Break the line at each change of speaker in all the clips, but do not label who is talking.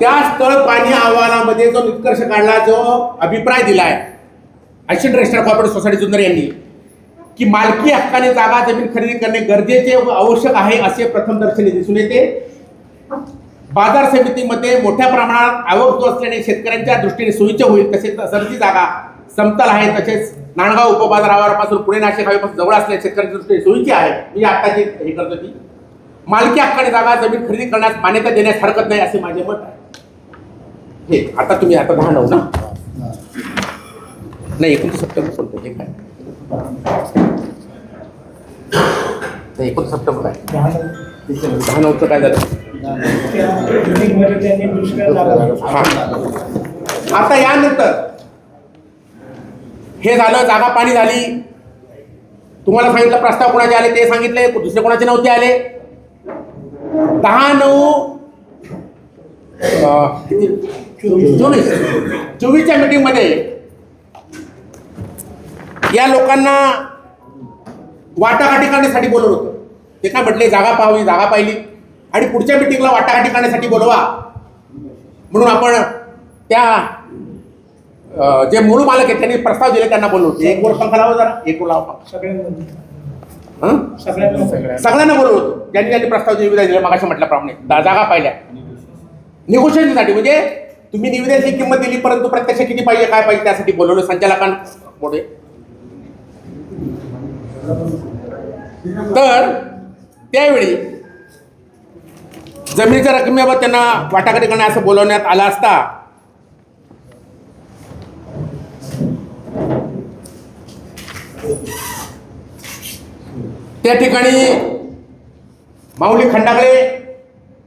त्या स्थळ पाणी अहवालामध्ये जो निष्कर्ष काढला जो अभिप्राय दिलाय Asian register corporate society Junnar यांनी की मालकी हक्काने जागा जमीन खरेदी करणे गरजेचे व आवश्यक आहे असे प्रथम दर्शनी दिसून येते. बाजार समितीमध्ये मोठ्या प्रमाणात आवक जो असल्याने शेतकऱ्यांच्या दृष्टीने सोयीचे होईल तसेच सरची जागा समतल आहे तसेच नांदगाव उपबाजारापासून पुणे नाशिक हवेपासून जवळ असल्याने शेतकऱ्यांच्या दृष्टीने सोयीची आहे. मी आत्ताची हे करतो ती. मालकी हक्काने जागा जमीन खरेदी करण्यास मान्यता देण्यास हरकत नाही असे माझे मत आहे. हे आता तुम्ही आता दहा नऊ ना? नाही एकोणतीस सप्टेंबर बोलतो हे काय? नाही एकोणतीस सप्टेंबर आहे दहा नऊचं काय झालं? हा. आता यानंतर हे झालं जागा पाणी झाली. तुम्हाला सांगितलं प्रस्ताव कोणाचे आले ते सांगितले दुसरे कोणाचे नव्हते आले. दहा नऊ? चोवीस चोवीसच्या मीटिंगमध्ये या लोकांना वाटाघाटी करण्यासाठी बोलवलं होतं. ते काय म्हटले जागा पाहावी जागा पाहिली. आणि पुढच्या मिटिंगला वाटाघाटी करण्यासाठी बोलवा. म्हणून आपण त्या जे मूळ मालक आहेत त्यांनी प्रस्ताव दिले त्यांना बोलवतो एक वर पंखा लावा जरा. एक वर लावा. हं? सगळ्यांना बोलवलं होतं. ज्यांनी ज्यांनी प्रस्ताव दिले मगाशी म्हटल्याप्रमाणे. जागा पाहिल्या. निगोशिएशनसाठी म्हणजे तुम्ही निविद्याची किंमत दिली परंतु प्रत्यक्ष किती पाहिजे काय पाहिजे त्यासाठी बोलवलं. संचालकांमुळे तर त्यावेळी जमिनीच्या रकमेबाबत त्यांना वाटाघाटी करणे असं बोलवण्यात आलं असता त्या ठिकाणी माऊली खंडागळे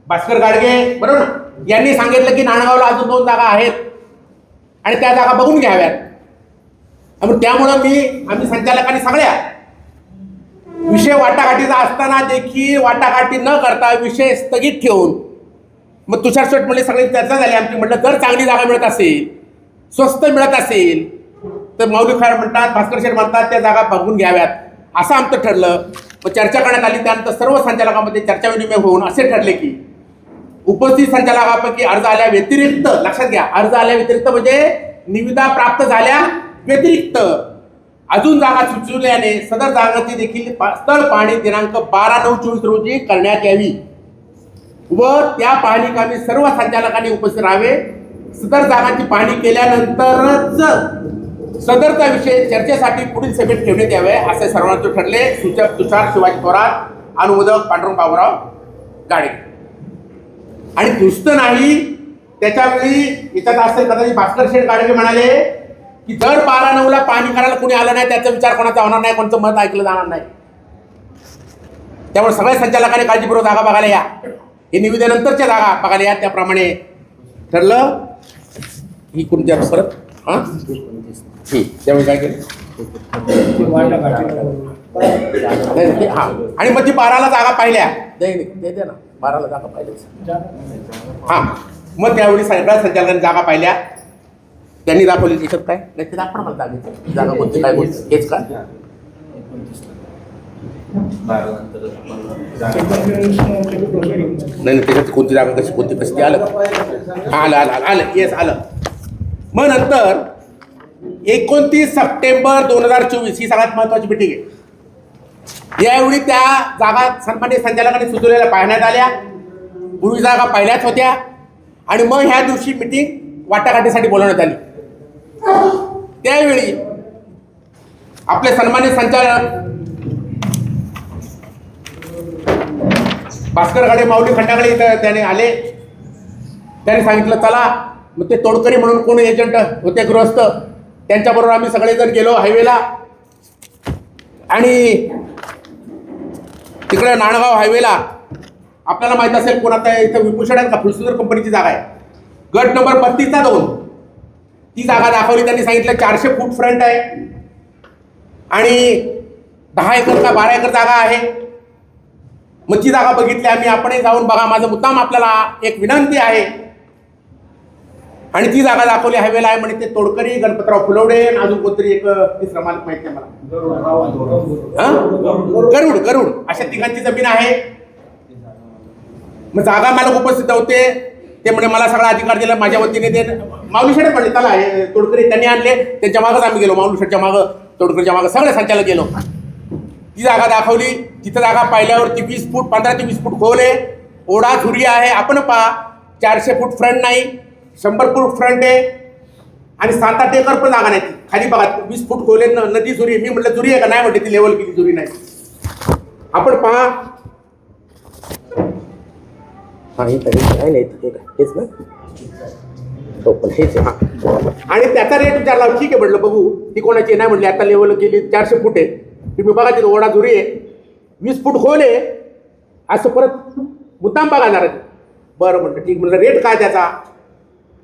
भास्कर गाडगे बरोबर ना? यांनी सांगितलं की नाणगावला अजून दोन जागा आहेत. आणि त्या जागा बघून घ्याव्यात. आणि त्यामुळं मी आम्ही संचालकांनी सगळ्या विषय वाटाघाटीचा असताना देखील वाटाघाटी न करता विषय स्थगित ठेवून मग तुषार शेठ म्हणजे सगळी चर्चा झाली आमची. म्हटलं जर चांगली जागा मिळत असेल स्वस्त मिळत असेल तर माऊली खार म्हणतात भास्कर शेठ म्हणतात त्या जागा बघून घ्याव्यात. असं आमचं ठरलं. मग चर्चा करण्यात आली त्यानंतर सर्व संचालकांमध्ये चर्चा विनिमय होऊन असे ठरले की उपस्थित संचालकापैकी अर्ज आल्या व्यतिरिक्त लक्षात घ्या अर्ज आल्या व्यतिरिक्त म्हणजे निविदा प्राप्त झाल्या व्यतिरिक्त. अजून जागा सुचवल्याने सदर जागाची देखील पा- स्थळ पाहणी दिनांक बारा नऊ चोवीस रोजी करण्यात यावी. व त्या पाहणी कामी सर्व संचालकांनी उपस्थित राहावे. सदर जागांची पाहणी केल्यानंतरच सदरचा विषय चर्चेसाठी पुढील सभेत ठेवण्यात यावे असे सर्वांचे ठरले. सूचक तुषार शिवाजी थोरात अनुमोदक पांडुरंग बाबूराव गाडे आणि नुसतं नाही. त्याच्यावेळी याच्यात असेल कदाचित भास्कर शेठ गाडगे म्हणाले की दर बारा नऊला पाणी करायला कोणी आलं नाही त्याचा विचार कोणाचा होणार नाही कोणाचं मत ऐकलं जाणार नाही. त्यामुळे सगळ्या संचालकांनी काळजीपूर्वक जागा बघायला या. हे निविदेनंतरच्या जागा बघायला या त्याप्रमाणे ठरलं. ही कोणत्या परत? हां? त्यावेळी काय केलं? हां. आणि मग ती बाराला जागा पाहिल्या. नाही नाही, दे दे ना. बाराला जागा पाहिल्या हां. मग त्यावेळी सगळ्या संचालकांनी जागा पाहिल्या. त्यांनी दाखवली त्याच्यात काय? नाही ते दाखवा मला जागेचं. जागा कोणती? काय कोणती? हेच का? नाही त्याच्यात कोणती जागा कशी कोणती कशी ते? आलं आलं आलं आलं. येस आलं. मग नंतर एकोणतीस सप्टेंबर दोन हजार चोवीस ही सगळ्यात महत्वाची मिटिंग आहे. यावेळी त्या जागा सन्मान्य संचालकांनी सुचवलेल्या पाहण्यात आल्या. पूर्वी जागा पाहिल्याच होत्या. आणि मग ह्या दिवशी मिटिंग वाटाघाटीसाठी बोलवण्यात आली. त्यावेळी आपले सन्मान्य संचालक भास्कर गाडे माऊली खंडाकडे इथं त्याने आले. त्याने सांगितलं चला मग ते तोडकरी म्हणून कोण एजंट होते गृहस्थ? त्यांच्याबरोबर आम्ही सगळेजण गेलो हायवेला. आणि तिकडे नाणगाव हायवेला. आपल्याला माहीत असेल कोण आता इथं विपुषण आहेत का? फुलसुंदर कंपनीची जागा आहे. गट नंबर बत्तीसचा दोन. ती जागा दाखवली त्यांनी सांगितलं चारशे फूट फ्रंट आहे. आणि दहा एकर का बारा एकर जागा आहे. मग ती जागा बघितली आम्ही. आपणही जाऊन बघा. माझं मुद्दाम आपल्याला एक विनंती आहे. आणि ती जागा दाखवली हायवेला आहे म्हणे ते तोडकरी गणपतराव फुलवडे आणि अजून कोणतरी एक तिसरा मालक माहीत नाही मला? गरुड. गरुड अशा तिघांची जमीन आहे. मग जागा मालक उपस्थित होते. ते म्हणे मला सगळा अधिकार दिला माझ्या वतीने ते माऊली शेडे म्हणले चला हे तोडकरी त्यांनी आणले. त्यांच्या मागच आम्ही गेलो माऊली शेडच्या मागं. तोडकरीच्या मागं सगळे संचालक गेलो. ती जागा दाखवली. तिथं जागा पाहिल्यावरती वीस फूट पंधरा ते वीस फूट खोल आहे. ओढा झुरी आहे. आपण पहा चारशे फूट फ्रंट नाही. शंभर फूट फ्रंट आहे. आणि सात आठ एकर पण जागा नाही ती. खाली बघा वीस फूट खोल न- नदी आहे. मी म्हटलं झुरी आहे का? नाही म्हणते ती लेवल किती झुरी नाही. आपण पहा. हा हे हेच ना? तो पण हेच हा. आणि त्याचा रेट विचारला ठीक आहे म्हटलं बघू. ती कोणाची? नाही म्हटली आता लेवल गेली चारशे फूट आहे. तुम्ही बघा तिथं ओढा झुरी आहे. वीस फूट खोल आहे. असं परत मुद्दाम बघा जरा बरं म्हटलं ठीक म्हटलं रेट काय त्याचा?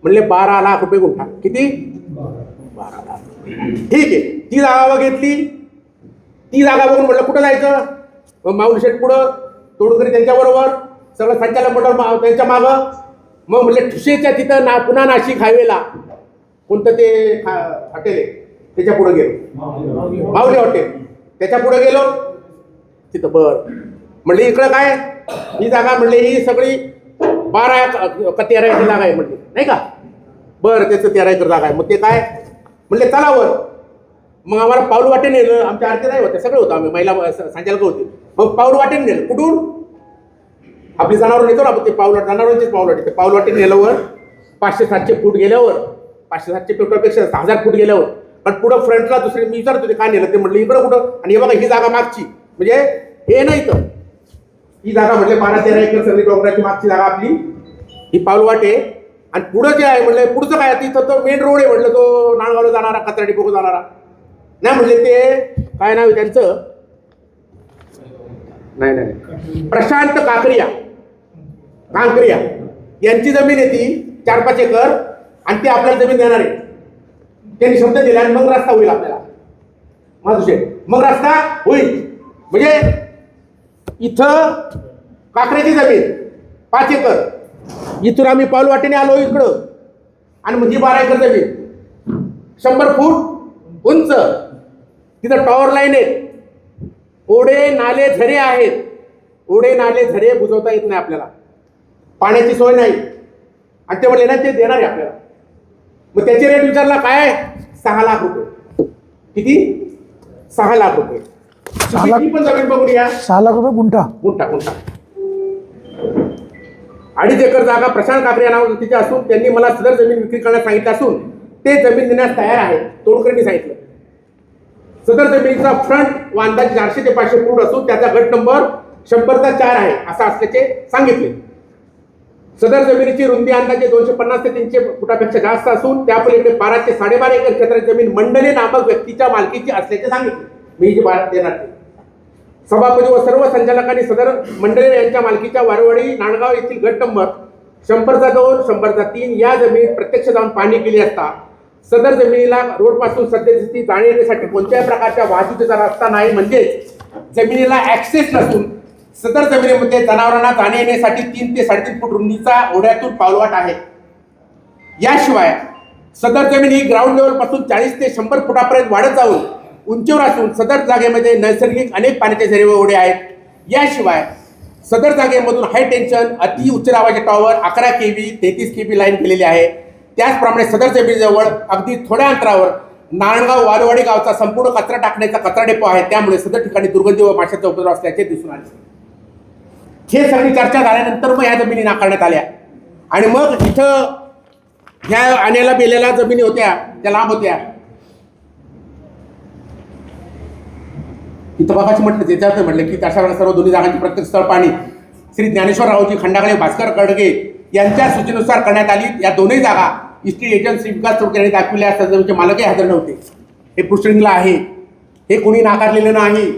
म्हणले बारा लाख रुपये गुंठा. किती? बारा लाख. ठीक आहे. ती जागा बघ घेतली. ती जागा बघून म्हटलं कुठं जायचं? मग माऊली शेठ पुढं तोडकरी त्यांच्याबरोबर सगळं संचालक मंडळ मा- त्यांच्या मागं. मग म्हटलं ठुसेच्या तिथं ना पुन्हा नाशिक हायवेला. कोणतं ते खा- हॉटेल आहे? त्याच्या पुढं गेलो. माऊली हॉटेल. त्याच्या पुढं गेलो. तिथं बर. म्हणले इकडं काय? ही जागा म्हणले ही सगळी बारा क- का तेरा एकर जागा आहे म्हणले. नाही का? बरं त्याचं तेरा एकर जागा आहे. मग ते काय? म्हणले चलावर मग आम्हाला पाऊल वाटे नेलं. आमच्या आरती नाही होत्या सगळे होतं आम्ही. महिला सांगायला संचालक होते. मग पाऊल वाटेने नेलं. कुठून? आपली जनावर नेतो ना आपण ते पाऊल जनावरांचीच पाऊल वाटे ते पाऊल वाटे नेल्यावर पाचशे सातशे फूट गेल्यावर पाचशे सातशे फुटापेक्षा हजार फूट गेल्यावर. पण पुढं फ्रंटला दुसरे मी विचारत होते काय नेलं? ते म्हटलं इकडं कुठं? आणि हे बघा ही जागा मागची. म्हणजे हे नाही तर ही जागा म्हटले बारा तेरा एकर सगळी डोंगराची मागची जागा आपली. ही पाऊलवाट आहे. आणि पुढं जे आहे म्हणलं पुढचं काय तिथं तो मेन रोड आहे म्हटलं तो नाणगावला जाणारा कचरा डिपोक जाणारा. नाही म्हणजे ते काय नाव आहे त्यांचं? नाही नाही प्रशांत काकरिया. कांकरिया. यांची जमीन आहे ती चार पाच एकर आणि ते आपल्याला जमीन देणार आहे. त्यांनी शब्द दिला आणि मग रस्ता होईल आपल्याला. माझुशे मग रस्ता होईल. म्हणजे इथं काकऱ्याची जमीन पाच एकर. इथून आम्ही पाऊल वाटेने आलो इकडं. आणि म्हणजे बारा एकर जमीन. शंभर फूट उंच. तिथं टॉवर लाईन आहे. ओढे नाले झरे आहेत. ओढे नाले झरे बुजवता येत नाही आपल्याला. पाण्याची सोय नाही. आणि ते म्हणले ना ते देणार आहे आपल्याला. मग त्याचे रेट विचारला काय सहा लाख रुपये. किती? सहा लाख रुपये.
सहा लाख?
किती पण जमीन बघून या.
सहा लाख रुपये गुंठा.
गुंठा गुंठा. अडीच एकर जागा प्रशांत काकरे या नावावर तिथे असून त्यांनी मला सदर जमीन विक्री करण्यास सांगितलं असून ते जमीन देण्यास तयार आहे तोडकरींनी सांगितलं. सदर जमिनीचा फ्रंट व अंदाजे चारशे ते पाचशे फूट असून त्याचा गट नंबर शंभरचा चार आहे असा असल्याचे सांगितले. सदर जमिनीची रुंदी अंदाजे दोनशे पन्नास ते तीनशे फुटापेक्षा जास्त असून त्यापलीकडे बारा ते साडेबारा एकर क्षेत्राची जमीन मंडले नामक व्यक्तीच्या मालकीची असल्याचे सांगितले. मी जी बारा देणार सभापती व सर्व संचालकांनी सदर मंडळे यांच्या मालकीच्या वारवाडी नांदगाव येथील गट नंबर शंभरचा दोन शंभरचा तीन या जमिनीत प्रत्यक्ष जाऊन पाहणी केली असता सदर जमिनीला रोडपासून सद्यस्थिती जाणे येण्यासाठी कोणत्याही प्रकारच्या वाहतुकीचा रस्ता नाही. म्हणजेच जमिनीला ऍक्सेस नसून सदर जमिनीमध्ये जनावरांना जाणे येण्यासाठी तीन ते साडेतीन फूट रुंदीचा ओढ्यातून पावलवाट आहे. याशिवाय सदर जमीन ही ग्राउंड लेवलपासून चाळीस ते शंभर फुटापर्यंत वाढत जाऊन उंचीवर असून सदर जागेमध्ये नैसर्गिक अनेक पाण्याचे झरे ओढे आहेत. याशिवाय सदर जागेमधून हाय टेन्शन अति उच्च दाबाचे टॉवर अकरा के व्ही तेहतीस के व्ही लाईन केलेली आहे. त्याचप्रमाणे सदर जमिनीजवळ अगदी थोड्या अंतरावर नारायणगाव वालवाडी गावचा संपूर्ण कचरा टाकण्याचा कचरा डेपो आहे. त्यामुळे सदर ठिकाणी दुर्गंधी व माशाचा उपद्रव असल्याचे दिसून आले. हे सगळी चर्चा झाल्यानंतर मग या जमिनी नाकारण्यात आल्या. आणि मग इथं ह्या आण्याला बेलेल्या जमिनी होत्या त्या लांब होत्या. इथं बघायचं म्हटलं त्याच्यात म्हटलं की तशा वेळेला सर्व दोन्ही जागांची प्रत्येक स्थळ पाणी श्री ज्ञानेश्वररावजी खंडागळे भास्कर कडगे यांच्या सूचनेनुसार करण्यात आली. या दोन्ही जागा इस्टेट एजन्सी विकास चौक यांनी दाखविल्या. असतात मालकही हजर नव्हते. हे पृष्ठिंगला आहे. हे कोणी नाकारलेलं नाही.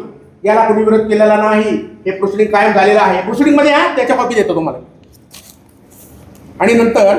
याला कोणी विरोध केलेला नाही. हे पृष्ठिंग कायम झालेलं आहे. प्रोसिडिंग हा त्याच्या कॉपी देतो तुम्हाला. आणि नंतर